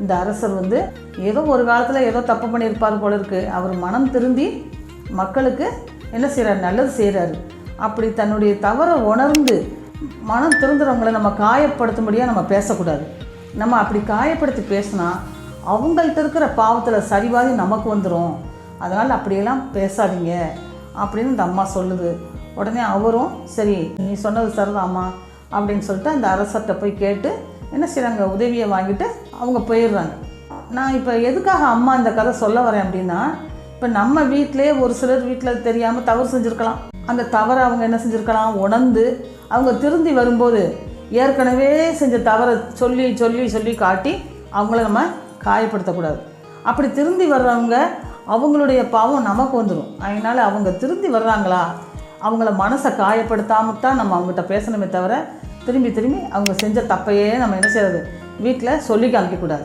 இந்த அரசர் வந்து ஏதோ ஒரு காலத்தில் ஏதோ தப்பு பண்ணியிருப்பார் போல இருக்குது அவர் மனம் திருந்தி மக்களுக்கு என்ன செய்கிறார் நல்லது செய்கிறாரு அப்படி தன்னுடைய தவறை உணர்ந்து மனம் திருந்துறவங்களை நம்ம காயப்படுத்தும்படியாக நம்ம பேசக்கூடாது. நம்ம அப்படி காயப்படுத்தி பேசினா அவங்கள்ட்ட இருக்கிற பாவத்தில் சரிவாதி நமக்கு வந்துடும் அதனால் அப்படியெல்லாம் பேசாதீங்க அப்படின்னு இந்த அம்மா சொல்லுது. உடனே அவரும் சரி நீ சொன்னது சரிதாம்மா அப்படின்னு சொல்லிட்டு அந்த அரசர்கிட்ட போய் கேட்டு என்ன செய்கிறாங்க உதவியை வாங்கிட்டு அவங்க போயிடுறாங்க. நான் இப்போ எதுக்காக அம்மா இந்த கதை சொல்ல வரேன் அப்படின்னா இப்போ நம்ம வீட்டிலே ஒரு சிலர் வீட்டில் தெரியாமல் தவறு செஞ்சுருக்கலாம். அந்த தவறை அவங்க என்ன செஞ்சுருக்கலாம்? உணர்ந்து அவங்க திருந்தி வரும்போது ஏற்கனவே செஞ்ச தவறை சொல்லி சொல்லி சொல்லி காட்டி அவங்கள நம்ம காயப்படுத்தக்கூடாது. அப்படி திருந்தி வர்றவங்க அவங்களுடைய பாவம் நமக்கு வந்துடும் அதனால் அவங்க திருந்தி வர்றாங்களா? அவங்கள மனசை காயப்படுத்தாமல் தான் நம்ம அவங்ககிட்ட பேசணுமே தவிர திரும்பி திரும்பி அவங்க செஞ்ச தப்பையே நம்ம என்ன செய்யறது? வீட்டில் சொல்லி காமிக்கக்கூடாது